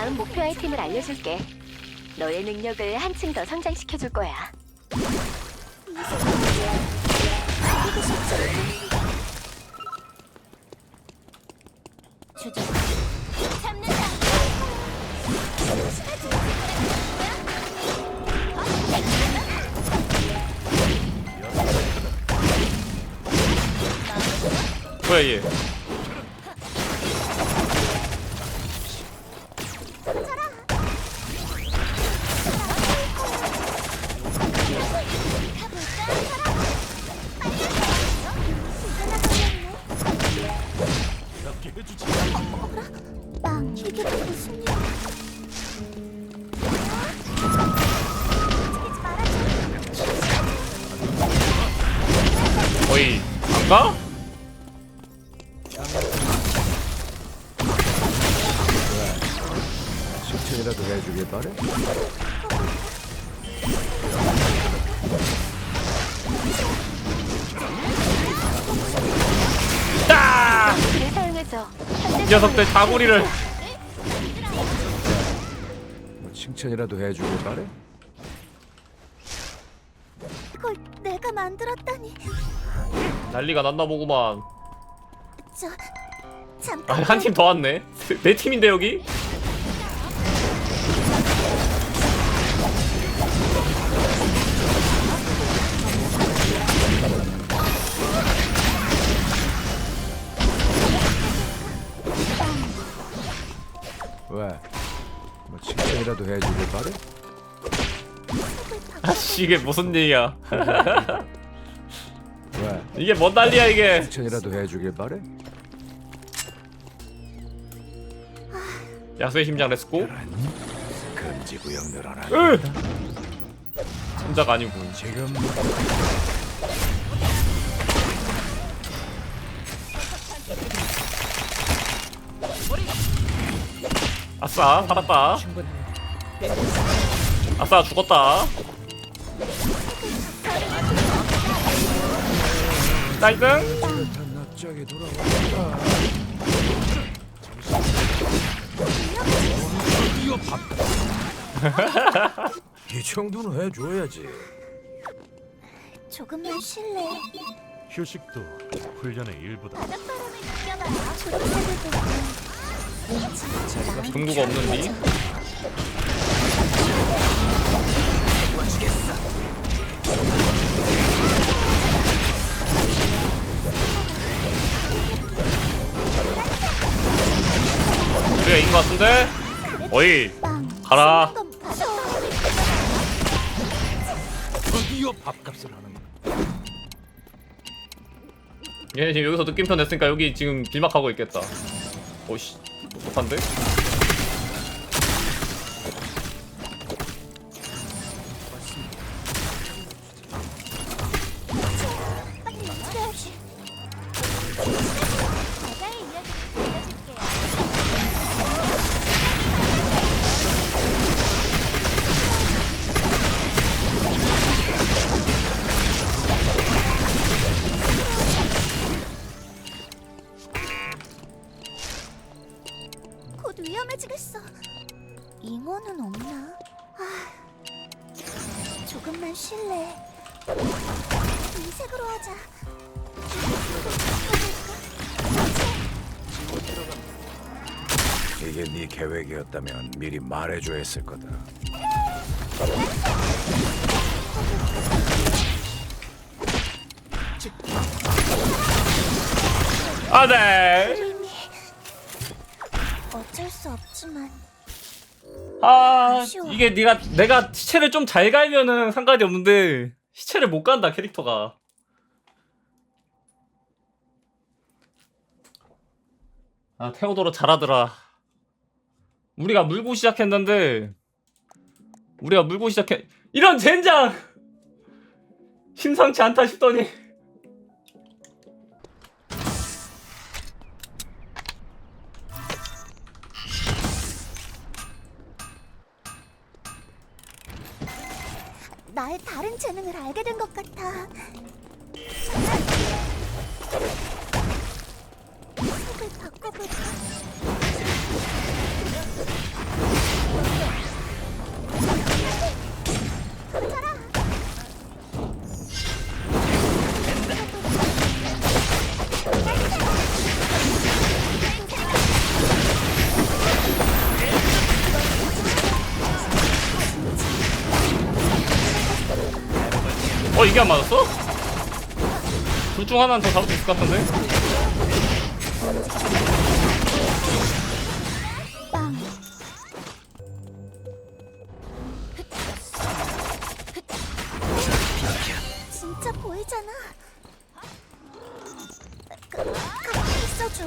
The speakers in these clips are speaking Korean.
다음 목표 아이템을 알려줄게. 너의 능력을 한층 더 성장시켜줄 거야. 뭐야 얘 가? 칭찬이라도 해주길 바래? 따! 이 녀석들 다구리를 뭐 칭찬이라도 해주길 바래? 그걸 내가 만들었다니. 난리가 났나 보구만 저 잠깐. 아, 한 팀 더 왔네 내 팀인데 여기? 왜? 뭐 칭찬이라도 해주길 바래? 아씨 이게 무슨 일이야 왜? 이게 뭔 난리야 이게 칭찬이라도 해주길 바래? 야수의 심장 렛츠고 금지구역 늘어나. 으! 진작 아니고 지금 아싸 살았다 아싸 죽었다 나이스. 이 정도는 해줘야지. 조금만 쉴래. 휴식도 훈련의 일부다. 바닷바람을 느껴봐. 초록색을 보고. 진짜 나한테 금구가 없는디? 우리가 이긴 것 같은데? 어이 빵. 가라. 드디어 밥값을 하는. 얘네 지금 여기서 느낌표 냈으니까 여기 지금 길막하고 있겠다 오씨 못한데? 잉어는 없나? 아, 조금만 쉴래. 이색으로 하자. 이게 네 계획이었다면 미리 말해줘 했을 거다. 아 네 어쩔 수 없지만 아 이게 네가 내가 시체를 좀 잘 갈면은 상관이 없는데 시체를 못 간다 캐릭터가. 아 테오도로 잘하더라. 우리가 물고 시작했는데 우리가 물고 시작해. 이런 젠장! 심상치 않다 싶더니 재능을 알게 된 것 같아. 색을 바꿔볼까? 이게 안 맞았어? 둘 중 하나는 더 잡을 수 있을 것 같은데? 빵. 진짜 보이잖아. 가, 가만히 있어줘.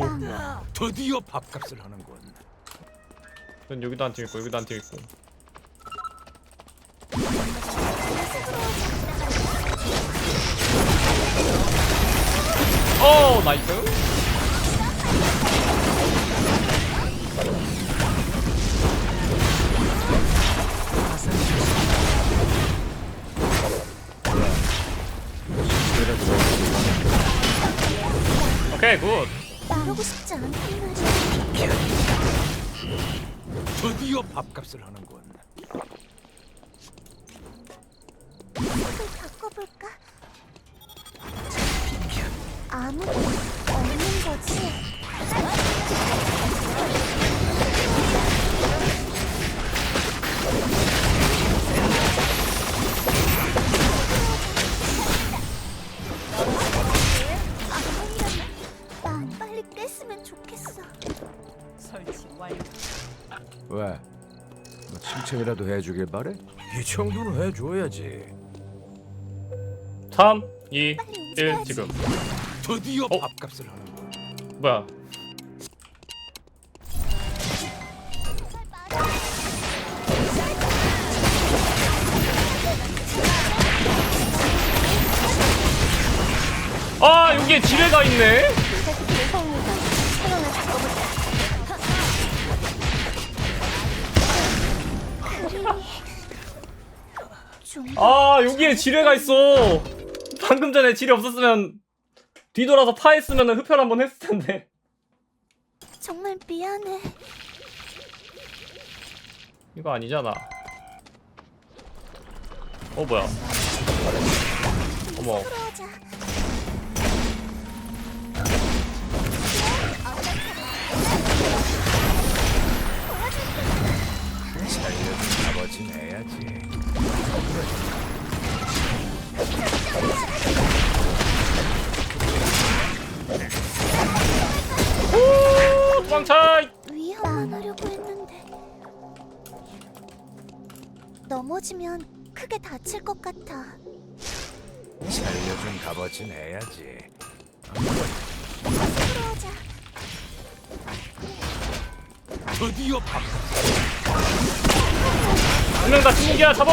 하지 않겠지? 빵. 드디어 밥값을 하는군. 전 여기도 한 팀 있고 여기도 한 팀 있고 어 나이스 오케이 굿 나르고 싶지 않단 말이야. 드디어 밥값을 하는군. 칭찬이라도 해주길 바래? 이 정도는 해줘야지. 3 2 빨리 1 움직여야지. 지금 드디어 어? 밥값을 하는군. 뭐야 아 여기에 지뢰가 있네 아 여기에 지뢰가 있어. 방금 전에 지뢰 없었으면 뒤돌아서 파했으면 흡혈 한번 했을 텐데. 정말 미안해. 이거 아니잖아. 어 뭐야? 어머. 다칠 것 같아. 살려준 값어치 내야지. 들어오자. 드디어 밥. 분명 다 침묵이야 잡어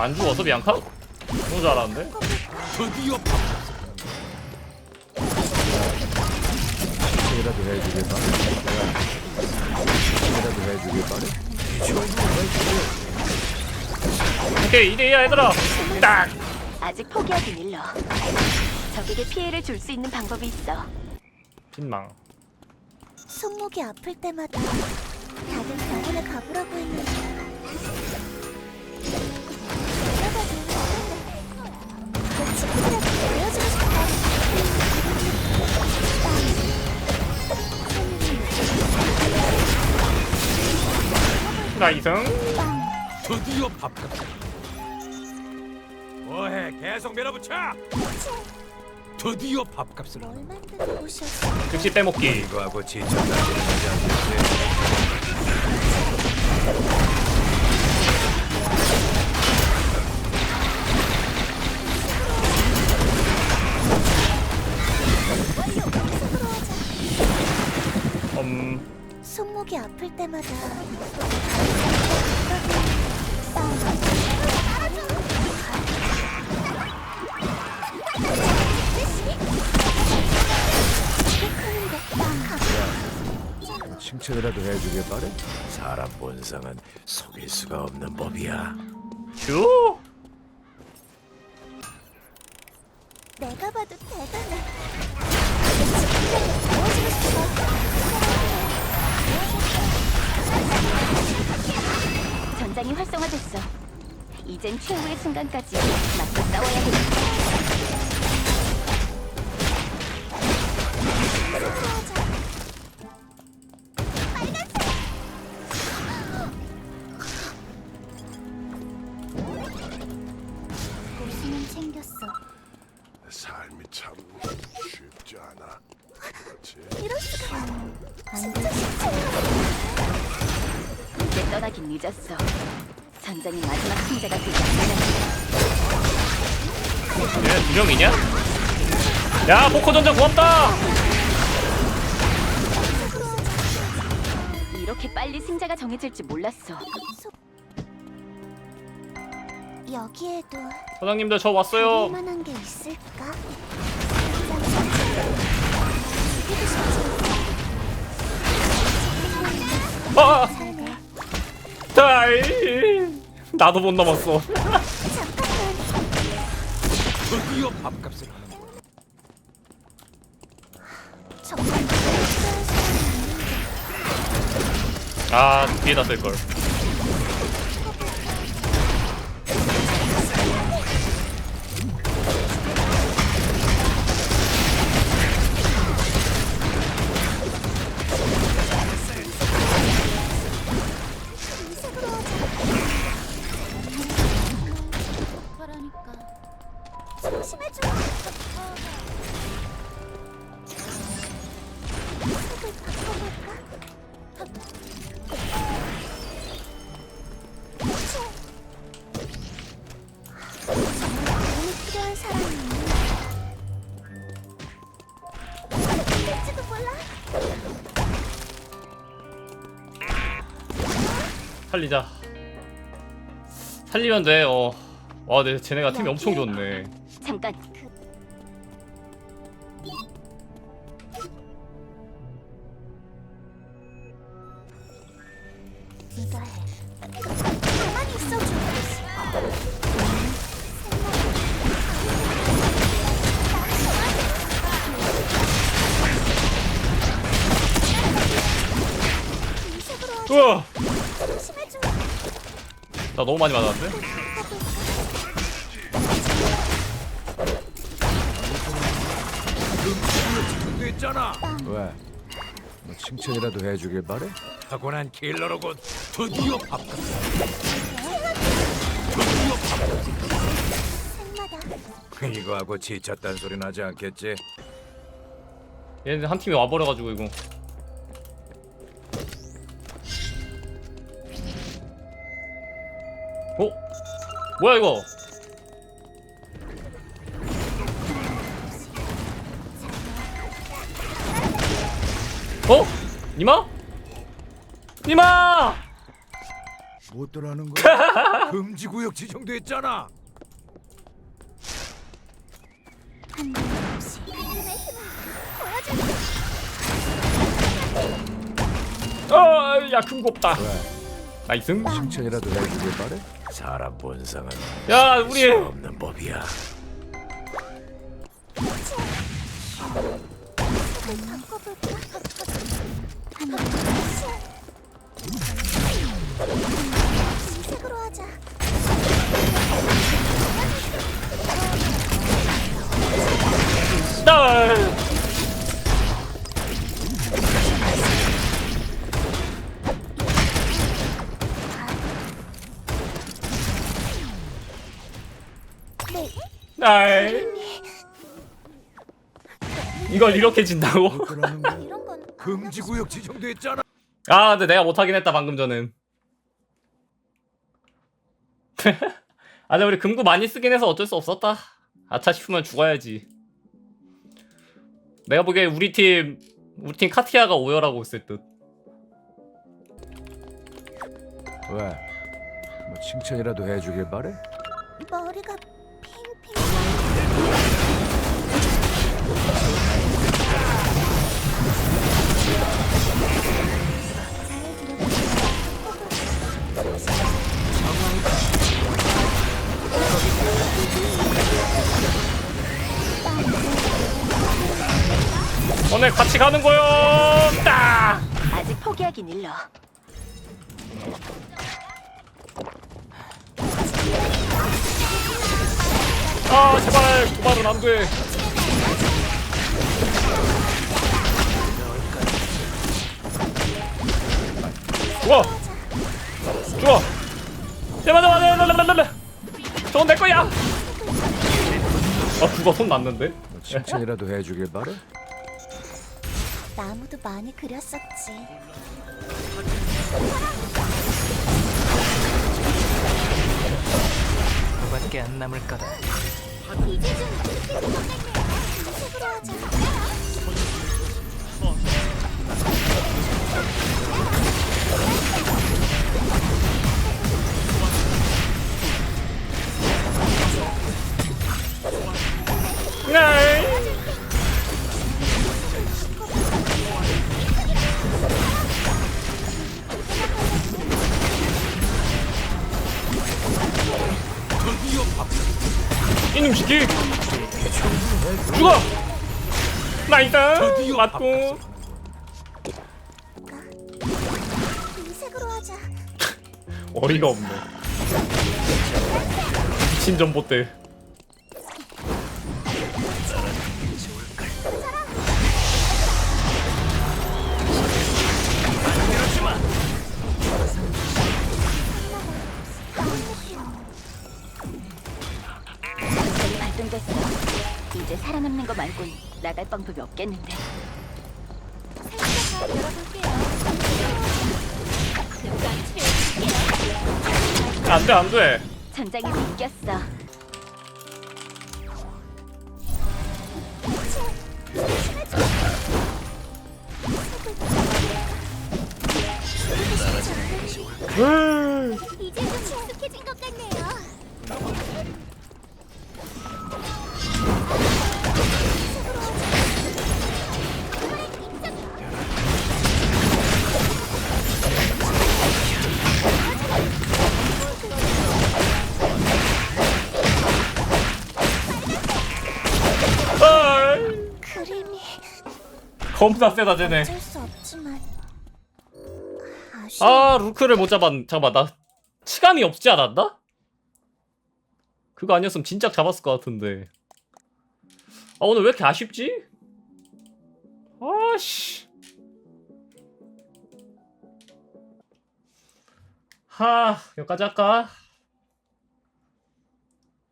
안 죽었어 비앙카? 너무 잘하는데? 이라도 바래. 이라도 해주길. 오케이 2대2야 얘들아 딱 아직 포기하긴 일러. 적에게 피해를 줄 수 있는 방법이 있어. 빈망 손목이 아플 때마다 다들 병원에 가보라고 했는데 친구들한테 보여주고 싶다 나이승 빵 드디어 밥값을. 뭐해? 계속 밀어붙여. 드디어 밥값을 뭘 즉시 빼먹기 이거하고 지쳤다는 속이 아플 때마다 칭찬이라도 해주길 바래? 사람 본성은 속일 수가 없는 법이야. 큐! 내가 봐도 대단해. 전장이 활성화됐어. 이젠 최후의 순간까지 맞서 싸워야겠다. 웃음은 챙겼어. 삶이 참 쉽지 않아. 그렇지? 이럴 수가. 안 돼. 이제 떠나긴 늦었어. 전장이 마지막 승자가 되지 않으면 얘두 명이냐? 야 포커 전장 고맙다 이렇게 빨리 승자가 정해질 줄 몰랐어. 여기에도 사장님들 저 왔어요 만한 게 있을까? 싶지. 아. 다이 나도 못 넘었어 잠깐만. 드디어 밥값을 하는 거야. 정말 필요한 사람이 있는데. 아 뒤에다 쓸 걸 살리자. 살리면 돼어와 근데 쟤네가 팀이 엄청 좋네. 잠깐. 나 너무 많이 맞았는데? 됐잖아. 왜? 뭐 칭찬이라도 해주길 바래? 타고난 킬러로군. 드디어 밥값. 생마다. 이거 하고 지쳤단 소리 나지 않겠지? 얘네 한 팀이 와버려가지고 이거 어? 뭐야 이거 어? 니마? 니마! 못 들어가는 거야? 금지 구역 지정됐잖아. 어, 야 금곱다 왜? 나이스 칭찬이라도 해주길 바래? 사람 본성은 야 우리 없는 법이야. 하자. 딸 딸 이걸 이렇게 진다고? 못 들어가는 거야? 이런 건 금지 구역 지정됐잖아. 아 근데 내가 못하긴 했다 방금 전엔 아 근데 우리 금구 많이 쓰긴 해서 어쩔 수 없었다 아차 싶으면 죽어야지 내가 보기에 우리 팀 우리 팀 카티아가 오열하고 있을 듯 왜? 뭐 칭찬이라도 해주길 바래? 머리가 오늘 같이 가는 거요. 딱. 아직 포기하긴 일러. 아 제발 도발은 안 돼. 좋 아. 좋아. 제발 제발 제발 제발. 저건 내 거야. 아 그거 손 났는데? 칭찬이라도 해주길 바래. 나무도 많이 그렸었지. 밖에 안 남을 거다. 이제 좀 색으로 하자. 이놈 시키 죽어! 나이스 맞고. 이 색으로 하자. 어이가 없네. 신전봇대 됐어. 이제 살아남는 거 말곤 나갈 방법이 없겠는데. 열어볼게요. 안돼 안돼 전장에서 이겼어. 이 겁나 세다 쟤네 어쩔 수 없지만 아쉬워. 아 루크를 못 잡았 잠깐만 나 치감이 없지 않았나? 그거 아니었으면 진작 잡았을 것 같은데 아 오늘 왜 이렇게 아쉽지? 아씨 하 여기까지 할까?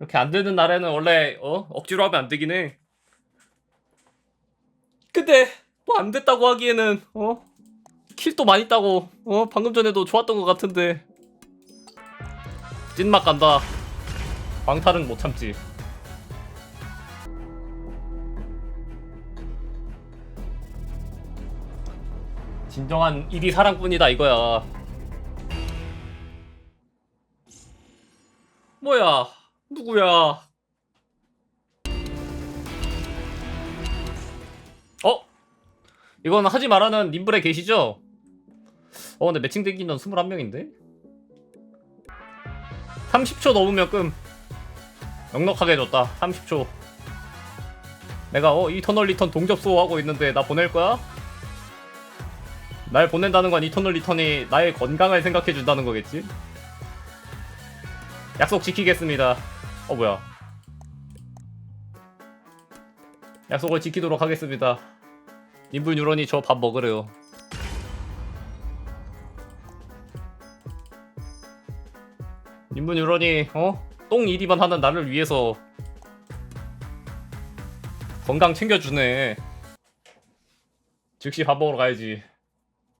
이렇게 안 되는 날에는 원래 어 억지로 하면 안 되긴 해 근데 뭐 안 됐다고 하기에는 어? 킬도 많이 따고 어? 방금 전에도 좋았던 것 같은데. 찐맛 간다. 광탈은 못 참지. 진정한 일이 사랑뿐이다 이거야. 뭐야? 누구야 이건 하지 말라는 님블에 계시죠? 어 근데 매칭 되기 전 21명인데? 30초 넘으면 끔 넉넉하게 해줬다 30초 내가 어 이터널 리턴 동접소 하고 있는데 나 보낼 거야? 날 보낸다는 건 이터널 리턴이 나의 건강을 생각해 준다는 거겠지? 약속 지키겠습니다 어 뭐야 약속을 지키도록 하겠습니다 인분 유런이 저 밥 먹으래요. 인분 유런이 어? 똥 일이만 하는 나를 위해서 건강 챙겨주네. 즉시 밥 먹으러 가야지